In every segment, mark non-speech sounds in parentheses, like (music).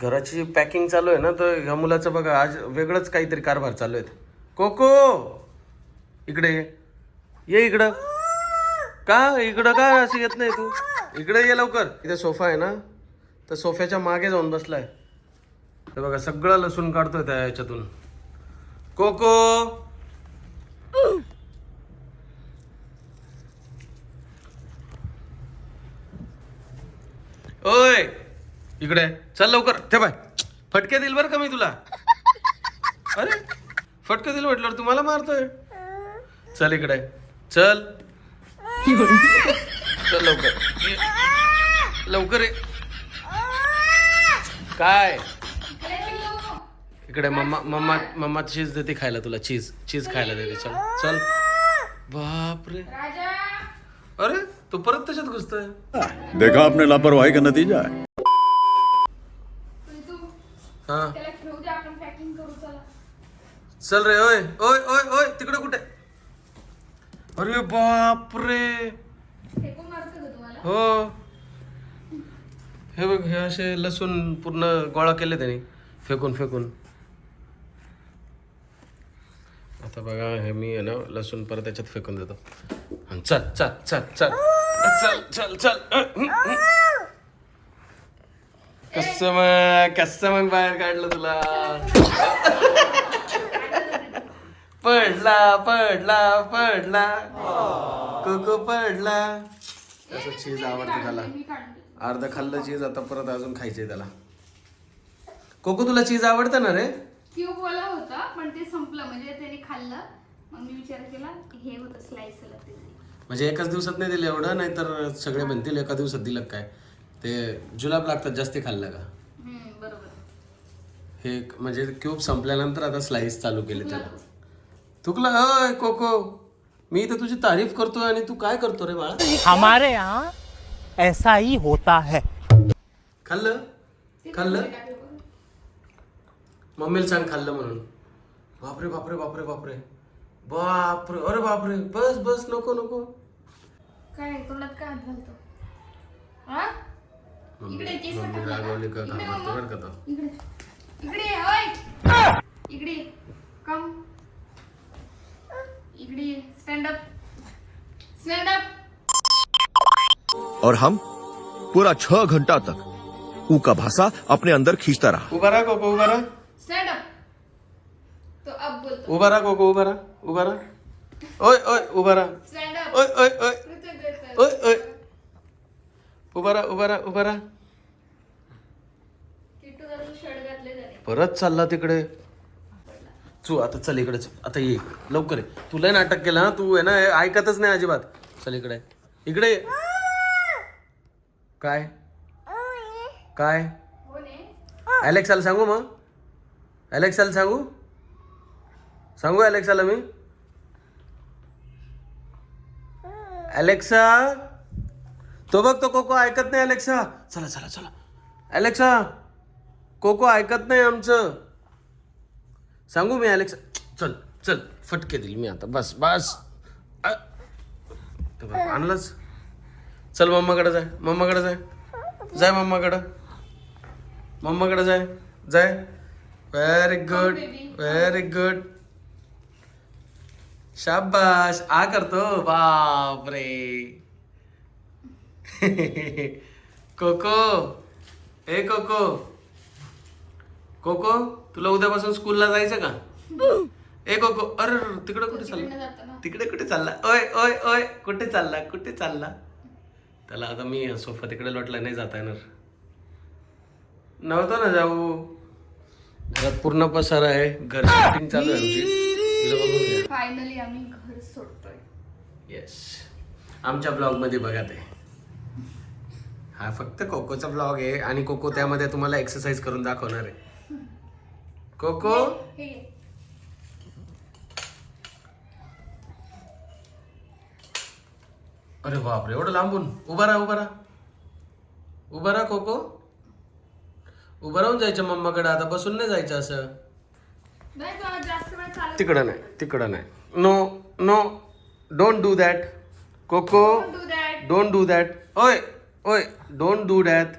घराची पॅकिंग चालू आहे ना तर ह्या मुलाचं बघा आज वेगळंच काहीतरी कारभार चालू आहेत. कोको! इकडे ये. ये इकडं. का? इकडं का असं येत नाही तू? इकडे ये लवकर. इथे सोफा आहे ना? तर सोफ्याच्या मागे जाऊन बसलाय. तर बघा सगळं लसूण काढतोय त्या याच्यातून. कोको ओय इकडे चल लवकर. ते बाय. फटके दिल बरं का मी तुला? अरे फटके दिल म्हटलं तुम्हाला मारतोय. चल इकडे. चल. चल लवकर. ये. लवकर ये. काय? इकडे मम्मा मम्मा मम्मा चीज देते खायला तुला. चीज चीज खायला देते. चल चल. बापरे. अरे तू परत त्याच्यात घुसतोय. देखा आपने लापरवाही का नतीजा है? हा. त्याला ठेवू दे आपण पॅकिंग करू चला. चल रे ओय ओय ओय ओय तिकडे कुठे? अरे बापरे. फेकून मारतो का तुम्हाला? हो. हे बघ हे असे लसूण पूर्ण गोळा केले त्याने. फेकून फेकून. आता बघा हे मी आहे ना लसूण परत त्याच्यात फेकून देतो. आणि चल चल चल चल. चल चल चल. कसं मग कसं मग बाहेर काढलं तुला? पडला पडला पडला. कोको पडला. असं चीज आवडते त्याला. अर्ध खाल्लं चीज आता परत अजून खायचंय त्याला. कोको तुला चीज आवडतं ना रे? क्यूब वाला होता पण ते संपलं. म्हणजे त्याने खाल्लं. मग मी विचार केला हे होतं स्लाइस म्हणजे एकाच दिवसात नाही दिलं एवढं? नाहीतर सगळे म्हणतील एका दिवसात दिलं काय? ते जुलाब लागतात जास्ती खाल्लं का? हम्म, बरोबर. हे क- म्हणजे क्यूब संपल्यानंतर आता स्लाइस चालू केली त्याला. तुकला अय कोको मी तर तुझी तारीफ करतोय आणि तू काय करतो रे बाळा? हमारे यहाँ ऐसा ही होता है। खाल्लं? खाल्लं? मम्मीला सांग खाल्लं म्हणून. बापरे बापरे बापरे बापरे. बापरे अरे बापरे बस बस नको नको. काय तोंडात काय हात घालतो? हा? इकडे केस मम्मी रागवली का इकडे घाबरतो मम्मा. बरं का तो? इकडे. इकडे ओय इकडे. कम इकडे. स्टँड अप स्टँड अप और हम पूरा छह घंटा तक ऊ का भाषा अपने अंदर खींचता रहा। उभा राहा कोको उभा राहा? स्टँड अप तो अब बोलतो। उभा राहा कोको उभा राहा? उभा राहा? ओय ओय उभा राहा। स्टँड अप ओय ओय ओय ओय ओय उभा राहा उभा राहा उभा राहा. परत चालला तिकडे. तू आता चल इकडे चल. आता ये. लवकर ये. तुला नाटक केलं हा? तू आहे ना ऐकतच नाही अजिबात. चल इकडे. इकडे ये. काय? काय? अलेक्साला सांगू मग? अलेक्साला सांगू? सांगू अलेक्साला मी? अलेक्सा? तो बघ तो कोको ऐकत नाही अलेक्सा. चला चला चला. अलेक्सा कोको ऐकत नाही आमचं. सांगू मी अलेक्सा. चल चल फटके दिल मी आता. बस बस. अ. तो बघ, आणलंच. चल मम्माकडे जाय. मम्माकडे जाय. जाय मम्माकडं. मम्माकडे जाय. जाय. व्हेरी गुड व्हेरी गुड शाबाश आ करतो. बापरे. (laughs) कोको. ए कोको. कोको तुला उद्यापासून स्कूलला जायचं का? ए कोको. अरे तिकडे कुठे चालला? तिकडे कुठे चालला? ओय ओय ओय कुठे चालला? कुठे चालला? त्याला आता मी सोफा तिकडे लोटला नाही जाता येणार. नव्हतं ना जाऊ? घरात पूर्ण पसार आहे. घर शूटिंग चालू आहे आमची. फायनली आम्ही घर सोडतोय. येस आमच्या ब्लॉगमध्ये बघा ते. हा फक्त कोकोचा ब्लॉग आहे आणि कोको त्यामध्ये तुम्हाला एक्सरसाइज करून दाखवणार आहे. कोको. अरे बापरे एवढं लांबून. उभा राहा उभा राहा. उभा राहा कोको. उभं राहून जायचं मम्माकडे आता बसून नाही जायचं असं. तिकडं नाही तिकडं नाही. No no don't do that Coco don't do that ओय! ओय डोंट डू डॅट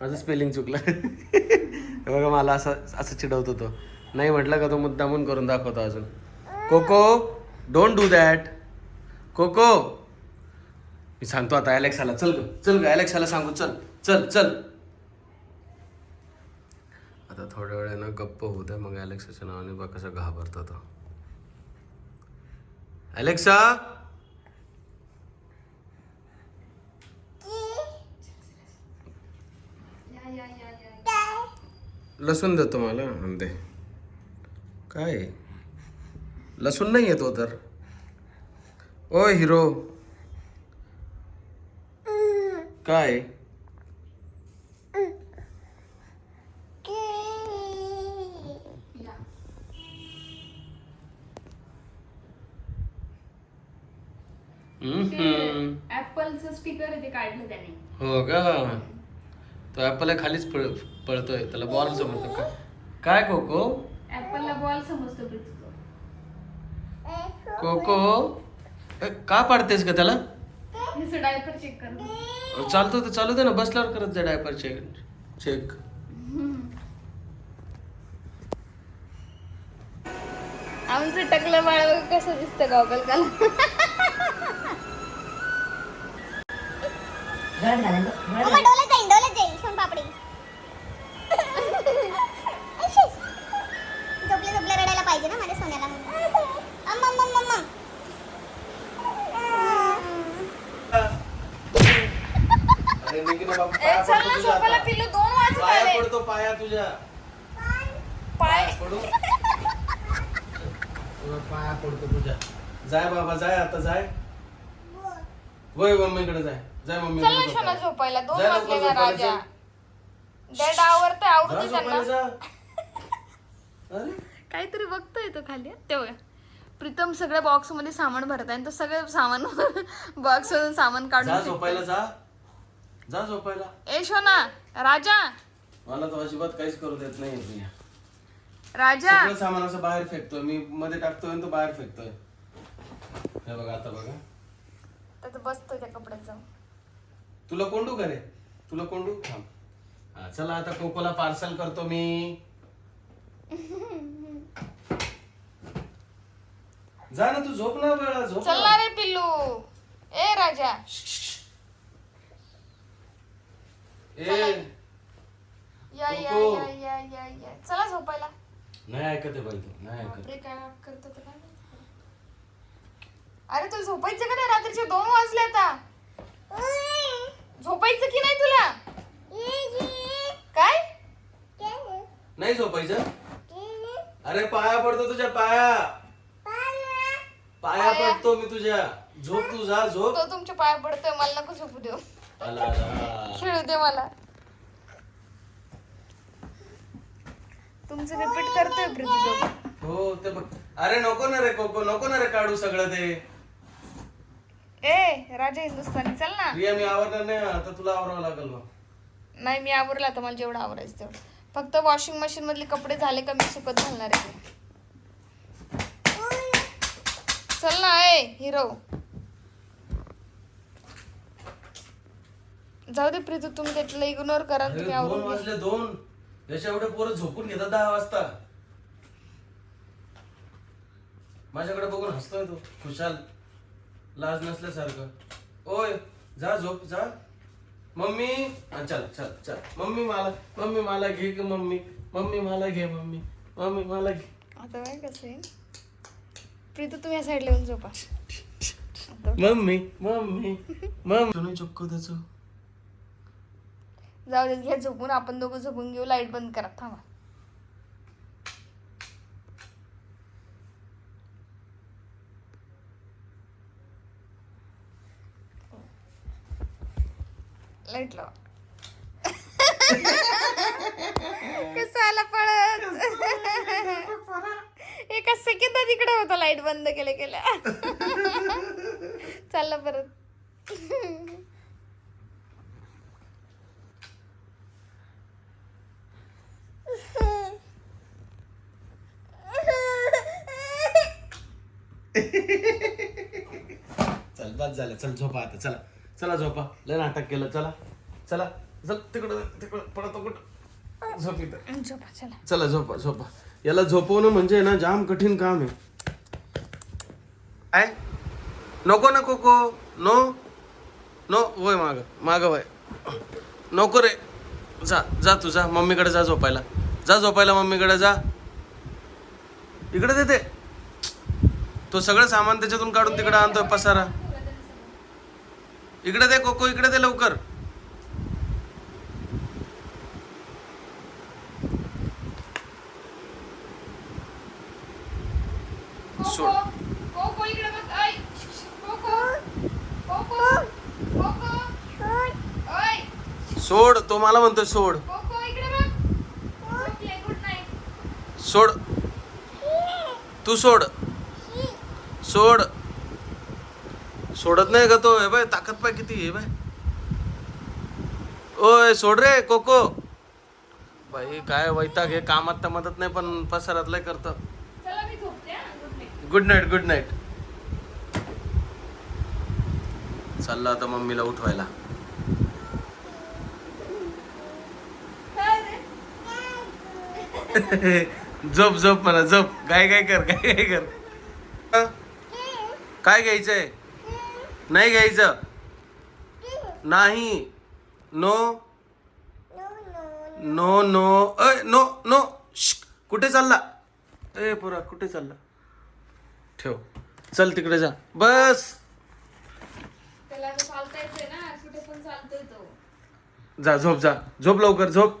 माझं स्पेलिंग चुकलं. हे बघा मला असं असं चिडवत होतो. नाही म्हटलं का तो मुद्दामून करून दाखवतो अजून? Coco don't do that Coco. मी सांगतो आता अलेक्साला चल ग चल ग अलेक्साला सांगू. चल चल चल. आता थोड्या वेळानं गप्प होत आहे मग अलेक्साच्या नावाने बघ कसं घाबरतो तो. अलेक्सा या या या या लसूण देतो मला हं, दे. काय? लसूण नाही येतो तर. ओ हिरो. काय? हम्म. ऍपलचं स्टिकर ते काढलं त्याने. हो का? तो ऍपल खालीच पळ पळतोय. त्याला बॉल समजतो का? काय कोको ऍपलला बॉल समजतो प्रीती कोको ए, का पाडतेस का त्याला? डायपर चेक कर चालतो तर चालू दे ना बसल्यावर करत जा डायपर चेक चेक आमचं टकलं बाळ बघ कसं दिसतं गॉगल काल डोलत जाईन डोलत जाईन सोनपापडी ऐशीश. झोपले झोपले रडायला पाहिजे ना माझ्या सोन्याला. पिल्लू दोन वाजत पाया आले पडतो पाया तुझ्या. पाय. पडू. तुझ्या पाया पडतो तुझ्या. जाय बाबा जाय आता जाय. वय मम्मीकडे जाय. जाय मम्मी चल ना शोना झोपायला. दोन वाजले राजा. झोपायला जा. अरे. काहीतरी बघतोय तो खाली. तेव्हा प्रीतम सगळ्या बॉक्समध्ये सामान भरत आहे आणि तो सगळं सामान (laughs) बॉक्स मधून सामान जा काढून झोपायला जा. जा झोपायला. ए शोना. राजा. मला तो अजिबात काहीच करू देत नाही प्रिया राजा. सगळं सामान असं बाहेर फेकतोय. मी मध्ये टाकतोय आणि तो बाहेर फेकतोय. हे बघा आता बघा. तर बसतोय त्या कपड्यात जाऊन. तुला कोंडू का रे? तुला कोंडू? थांब. हा, चला आता कोकोला पार्सल करतो मी. जा ना तू झोप ना वेळा झोप चल ना. रे पिल्लू. ए राजा. ए या या कोको. या या या या. चला झोपायला. नाही ऐकत आहे बाई तू नाही ऐकत. बापरे काय करतो तर काय माहिती. अरे तुला झोपायचं का नाही? रात्रीचे दोन वाजले आता. झोपायचं की नाही तुला? काय? नाही झोपायचं? अरे पाया पडतो तुझ्या पाया. पाया पाया? पडतो मी तुझ्या. झोप तू जा झोप. तो तुमच्या पाया पडतोय मला नको झोपू देऊ. आला आला. खेळू दे मला. तुमचं रिपीट करतोय प्रीती तो. हो ते बघ. अरे नको ना रे कोको. नको ना रे काढू सगळं ते. ए राजा हिंदुस्थानी चल ना. प्रिया मी आवडणार नाही आता तुला आवरावं लागेल मग. नाही मी आवरला आता मला जेवढं आवरायचं तेवढं. फक्त वॉशिंग मशीन मधले कपडे झाले का मी सुकत घालणार आहे. चल ना ए हिरो. जाऊ दे प्रीतू तुम्ही त्यातलं इग्नोर करा तुम्ही दोन आवरून घ्या. वाजले दोन. याच्या एवढे पोरं झोपून घेतात दहा वाजता. माझ्याकडे बघून हसतोय तो खुशाल. लाज नसल्यासारखं. ओय जा झोप जा. मम्मी चल चल चल. मम्मी मला मम्मी मला घे ग मम्मी. मम्मी मला घे मम्मी. मम्मी मला घे. आता काय कसं आहे. प्रीतू तुम्ही या साईडला येऊन झोपा आता मम्मी मम्मी मम्मी. चक्क त्याचं जाऊ दे घ्या झोपून. आपण दोघं झोपून घेऊ. लाइट बंद करा. थांबा. लाइट कसाला पळत? एका सेकंदात इकडे होता लाइट बंद केले केल्या. चालला परत. चल बस झालं. चल झोपा आता. चला. चला झोपा. लय नाटक केलं. चला. चला चल तिकडं तिकडं पडतो कुठं? झोप इथं. झोपा चला. चला झोपा झोपा. याला झोपवणं म्हणजे ना जाम कठीण काम आहे. काय नको ना कोको. नो नो वय माग माग वय. नको रे. जा जा तू जा. मम्मीकडे जा झोपायला. जा झोपायला मम्मीकडे जा. इकडे देते तो सगळं सामान त्याच्यातून काढून तिकडे आणतोय पसारा. इकडे दे कोको. इकडे दे लवकर सोड. कोको इकडे बघ ऐ कोको कोको कोको ओय सोड तो मला म्हणतोय सोड. गुड नाईट सोड. तू सोड. सोड. सोडत नाही का तो. हे बाय ताकद पाय किती हे बाय. ओय सोड रे कोको. बाई काय वैताग हे कामात तर मदत नाही पण पसारात लय करतं. गुड नाईट गुड नाईट चाललं आता मम्मीला उठवायला काय रे (laughs) झोप झोप म्हणा झोप. काय काय कर काय काय कर? काय घ्यायचंय? नाही घ्यायचं? नाही. नो नो नो अय नो नो. कुठे चालला? ए पोरा कुठे चालला? ठेव. चल तिकडे जा. बस. त्याला आता चालता येते ना कुठे पण चालतोय तो. जा झोप जा. झोप लवकर झोप.